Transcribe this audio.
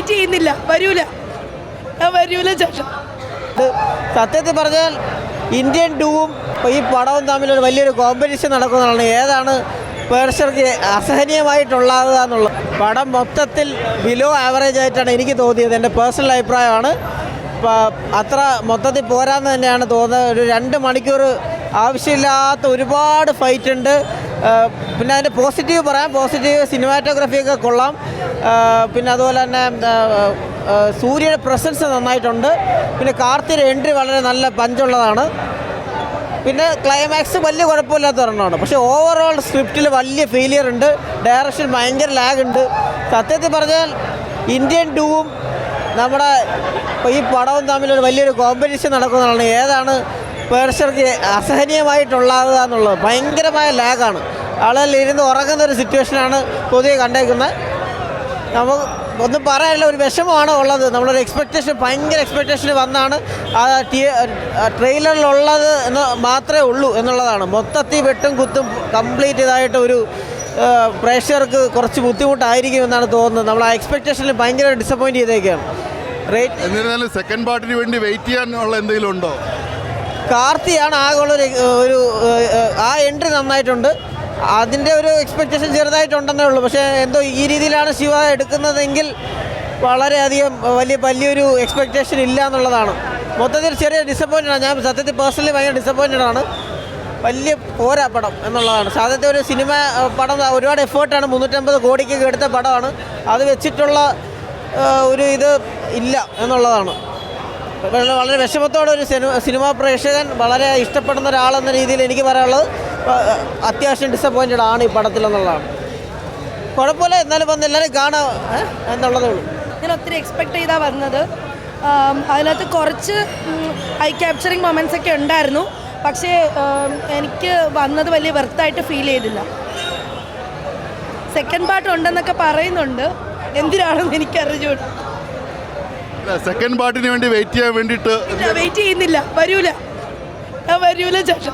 Wait ചെയ്യുന്നില്ല. വരൂല. ഞാൻ വരൂല ചേട്ടാ. സത്യത്തിൽ പറഞ്ഞാൽ ഇന്ത്യൻ ടൂവും ഈ പടവും തമ്മിലൊരു വലിയൊരു കോമ്പറ്റീഷൻ നടക്കുന്നതാണ്. ഏതാണ് പ്രേക്ഷകർക്ക് അസഹനീയമായിട്ടുള്ളതാന്നുള്ളത് പടം മൊത്തത്തിൽ ബിലോ ആവറേജ് ആയിട്ടാണ് എനിക്ക് തോന്നിയത്. എന്റെ പേഴ്സണൽ അഭിപ്രായമാണ്. അത്ര മൊത്തത്തിൽ പോരാന്ന് തന്നെയാണ് തോന്നുന്നത്. ഒരു രണ്ട് മണിക്കൂർ ആവശ്യമില്ലാത്ത ഒരുപാട് ഫൈറ്റ് ഉണ്ട്. പിന്നെ അതിന്റെ പോസിറ്റീവ് പറയാം. പോസിറ്റീവ് സിനിമാറ്റോഗ്രഫിയൊക്കെ കൊള്ളാം. പിന്നെ അതുപോലെ തന്നെ സൂര്യയുടെ പ്രസൻസ് നന്നായിട്ടുണ്ട്. പിന്നെ കാർത്തിയുടെ എൻട്രി വളരെ നല്ല പഞ്ചുള്ളതാണ്. പിന്നെ ക്ലൈമാക്സ് വലിയ കുഴപ്പമില്ലാത്ത ഒരെണ്ണമാണ്. പക്ഷേ ഓവറോൾ സ്ക്രിപ്റ്റിൽ വലിയ ഫെയിലിയർ ഉണ്ട്. ഡയറക്ഷൻ ഭയങ്കര ലാഗ് ഉണ്ട്. സത്യത്തിൽ പറഞ്ഞാൽ ഇന്ത്യൻ ടൂവും നമ്മുടെ ഈ പടവും തമ്മിലൊരു വലിയൊരു കോമ്പറ്റീഷൻ നടക്കുന്നതാണ്. ഏതാണ് പ്രേക്ഷകർക്ക് അസഹനീയമായിട്ടുള്ളത് എന്നുള്ളത് ഭയങ്കരമായ ലാഗാണ്. ആളുകൾ ഇരുന്ന് ഉറങ്ങുന്ന ഒരു സിറ്റുവേഷനാണ് പൊതുവെ കണ്ടേക്കുന്നത്. നമുക്ക് ഒന്നും പറയാനില്ല ഒരു വിഷമമാണ് ഉള്ളത്. നമ്മളൊരു എക്സ്പെക്റ്റേഷൻ ഭയങ്കര എക്സ്പെക്റ്റേഷൻ വന്നാണ് ആ ട്രെയിലറിലുള്ളത് എന്ന് മാത്രമേ ഉള്ളൂ എന്നുള്ളതാണ്. മൊത്തത്തിൽ വെട്ടും കുത്തും കംപ്ലീറ്റ് ഇതായിട്ട് ഒരു പ്രേക്ഷകർക്ക് കുറച്ച് ബുദ്ധിമുട്ടായിരിക്കും എന്നാണ് തോന്നുന്നത്. നമ്മൾ ആ എക്സ്പെക്റ്റേഷനിൽ ഭയങ്കര ഡിസപ്പോയിന്റ് ചെയ്തേക്കാണ്. റേറ്റ് എന്നിരുന്നാലും സെക്കൻഡ് പാർട്ടിന് വേണ്ടി വെയിറ്റ് ചെയ്യാനുള്ള എന്തെങ്കിലും ഉണ്ടോ? കാർത്തിയാണ് ആകെയുള്ള ഒരു ആ എൻട്രി നന്നായിട്ടുണ്ട്. അതിന്റെ ഒരു എക്സ്പെക്റ്റേഷൻ ചെറുതായിട്ടുണ്ടെന്നേ ഉള്ളൂ. പക്ഷേ എന്തോ ഈ രീതിയിലാണ് ശിവ എടുക്കുന്നതെങ്കിൽ വളരെയധികം വലിയ വലിയൊരു എക്സ്പെക്റ്റേഷൻ ഇല്ല എന്നുള്ളതാണ് മൊത്തത്തിൽ ചെറിയ ഡിസപ്പോയിന്റഡ് ആണ്. ഞാൻ സത്യത്തിൽ പേഴ്സണലി ഭയങ്കര ഡിസപ്പോയിന്റഡ് ആണ്. വലിയ പോരാ പടം എന്നുള്ളതാണ്. സാധ്യത ഒരു സിനിമ പടം ഒരുപാട് എഫേർട്ടാണ് മുന്നൂറ്റമ്പത് കോടിക്ക് എടുത്ത പടമാണ്. അത് വെച്ചിട്ടുള്ള ഒരു ഇത് ഇല്ല എന്നുള്ളതാണ്. വളരെ വിഷമത്തോടെ ഒരു സിനിമ പ്രേക്ഷകൻ വളരെ ഇഷ്ടപ്പെടുന്ന ഒരാളെന്ന രീതിയിൽ എനിക്ക് പറയാനുള്ളത് അത്യാവശ്യം ഡിസപ്പോയിന്റഡ് ആണ് ഈ പടത്തിൽ എന്നുള്ളതാണ്. കുഴപ്പമില്ല എന്നാലും വന്ന് എല്ലാവരും കാണാം എന്നുള്ളതേ ഉള്ളൂ. ഞാൻ ഒത്തിരി എക്സ്പെക്ട് ചെയ്താ വന്നത്. അതിനകത്ത് കുറച്ച് ഐ ക്യാപ്ചറിങ് മൊമെന്റ്സ് ഒക്കെ ഉണ്ടായിരുന്നു. പക്ഷേ എനിക്ക് വന്നത് വലിയ വെർത്തായിട്ട് ഫീൽ ചെയ്തില്ല. സെക്കൻഡ് പാർട്ട് ഉണ്ടെന്നൊക്കെ പറയുന്നുണ്ട്. എന്തിനാണെന്ന് എനിക്കറിഞ്ഞൂടാ. സെക്കൻഡ് പാർട്ടിന് വേണ്ടി വെയിറ്റ് ചെയ്യാൻ വേണ്ടിയിട്ട് വെയിറ്റ് ചെയ്യുന്നില്ല. വരൂല. വരൂല ചേട്ടാ